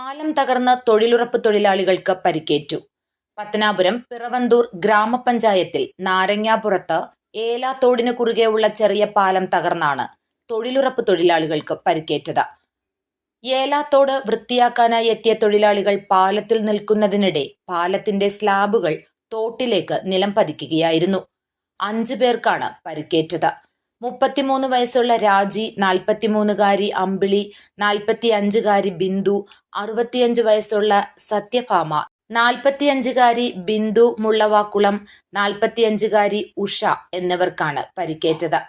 പാലം തകർന്ന തൊഴിലുറപ്പ് തൊഴിലാളികൾക്ക് പരിക്കേറ്റു. പത്തനാപുരം പിറവന്തൂർ ഗ്രാമപഞ്ചായത്തിൽ നാരങ്ങാപുറത്ത് ഏലാത്തോടിന് കുറുകെയുള്ള ചെറിയ പാലം തകർന്നാണ് തൊഴിലുറപ്പ് തൊഴിലാളികൾക്ക് പരിക്കേറ്റത്. ഏലാത്തോട് വൃത്തിയാക്കാനായി എത്തിയ തൊഴിലാളികൾ പാലത്തിൽ നിൽക്കുന്നതിനിടെ പാലത്തിന്റെ സ്ലാബുകൾ തോട്ടിലേക്ക് നിലം പതിക്കുകയായിരുന്നു. അഞ്ചു പേർക്കാണ് പരിക്കേറ്റത്. മുപ്പത്തിമൂന്ന് വയസ്സുള്ള രാജി നാൽപ്പത്തിമൂന്നുകാരി അമ്പിളി നാൽപ്പത്തിയഞ്ചുകാരി ബിന്ദു അറുപത്തിയഞ്ച് വയസ്സുള്ള സത്യഭാമ നാൽപ്പത്തിയഞ്ചുകാരി ബിന്ദു മുള്ളവാക്കുളം നാൽപ്പത്തിയഞ്ചുകാരി ഉഷ എന്നിവർക്കാണ് പരിക്കേറ്റത്.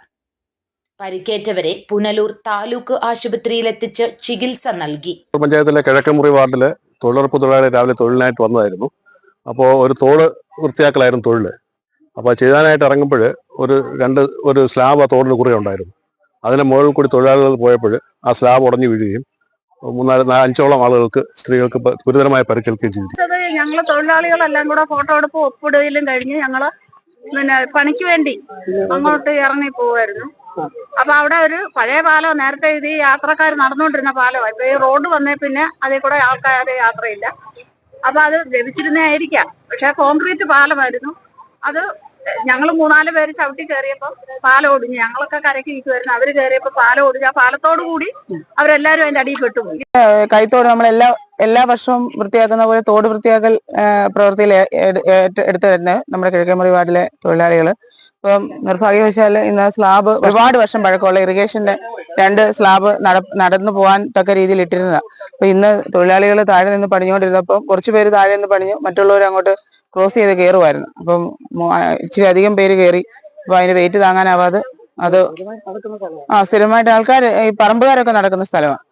പരിക്കേറ്റവരെ പുനലൂർ താലൂക്ക് ആശുപത്രിയിലെത്തിച്ച് ചികിത്സ നൽകി. പഞ്ചായത്തിലെ കിഴക്കമുറി വാർഡിലെ തൊഴിലുറപ്പ് തൊഴിലാളി രാവിലെ തൊഴിലിനായിട്ട് വന്നതായിരുന്നു. അപ്പോൾ ഒരു തോട് വൃത്തിയാക്കലായിരുന്നു തൊഴിൽ അപ്പോൾ ചെയ്യാനായിട്ട് ഇറങ്ങുമ്പോൾ ഒരു രണ്ട് ഒരു സ്ലാബ് ആ തോടിന് കുറേ ഉണ്ടായിരുന്നു. അതിന് മുകളിൽ കൂടി തൊഴിലാളികൾ പോയപ്പോൾ ആ സ്ലാബ് ഉടഞ്ഞു വീഴുകയും മൂന്നാൽ നാലഞ്ചോളം ആളുകൾക്ക് സ്ത്രീകൾക്ക് ഗുരുതരമായ പരിക്കേൽക്കുകയും ചെയ്തു. ഞങ്ങൾ തൊഴിലാളികളെല്ലാം കൂടെ ഫോട്ടോ എടുപ്പ് ഒപ്പിടുകയിലും കഴിഞ്ഞ് ഞങ്ങൾ പിന്നെ പണിക്ക് വേണ്ടി അങ്ങോട്ട് ഇറങ്ങി പോവായിരുന്നു. അപ്പൊ അവിടെ ഒരു പഴയ പാലം നേരത്തെ ഇത് യാത്രക്കാർ നടന്നുകൊണ്ടിരുന്ന പാലമാണ് ഇപ്പൊ ഈ റോഡ് വന്നേ പിന്നെ അതിൽ കൂടെ ആൾക്കാരെ യാത്രയില്ല അപ്പൊ അത് ലഭിച്ചിരുന്നേ ആയിരിക്കാം. പക്ഷെ കോൺക്രീറ്റ് പാലമായിരുന്നു. അത് ഞങ്ങൾ മൂന്നാൽ പേര് ചവിട്ടി കയറിയപ്പോ പാലം ഒടിഞ്ഞു. ഞങ്ങളൊക്കെ കരയ്ക്ക് ഇരിക്കുമായിരുന്നു അവർ കയറിയപ്പോ പാലം ഒടിഞ്ഞു. ആ പാലത്തോടു കൂടി അവരെല്ലാരും അതിന്റെ അടിയിൽ പെട്ടുപോയി കൈത്തോട് നമ്മൾ എല്ലാ വർഷവും വൃത്തിയാക്കുന്ന പോലെ തോട് വൃത്തിയാക്കൽ പ്രവൃത്തിയിൽ എടുത്തു വരുന്നത് നമ്മുടെ കിഴക്കേമുറി വാർഡിലെ തൊഴിലാളികൾ ഇപ്പം നിർഭാഗ്യവശാൽ ഇന്ന് സ്ലാബ് ഒരുപാട് വർഷം പഴക്കമുള്ള ഇറിഗേഷന്റെ രണ്ട് സ്ലാബ് നടന്നു പോകാൻ തക്ക രീതിയിൽ ഇട്ടിരുന്നതാണ് അപ്പൊ ഇന്ന് തൊഴിലാളികൾ താഴെ നിന്ന് പണിഞ്ഞുകൊണ്ടിരുന്നപ്പോൾ കുറച്ചുപേര് താഴെ നിന്ന് പണിഞ്ഞു മറ്റുള്ളവർ അങ്ങോട്ട് ക്രോസ് ചെയ്ത് കയറുമായിരുന്നു അപ്പം ഇച്ചിരി അധികം പേര് കയറി അപ്പൊ അതിന്റെ വെയിറ്റ് താങ്ങാനാവാതെ അത് ആ സ്ഥിരമായിട്ട് ആൾക്കാർ ഈ പറമ്പുകാരൊക്കെ നടക്കുന്ന സ്ഥലമാണ്.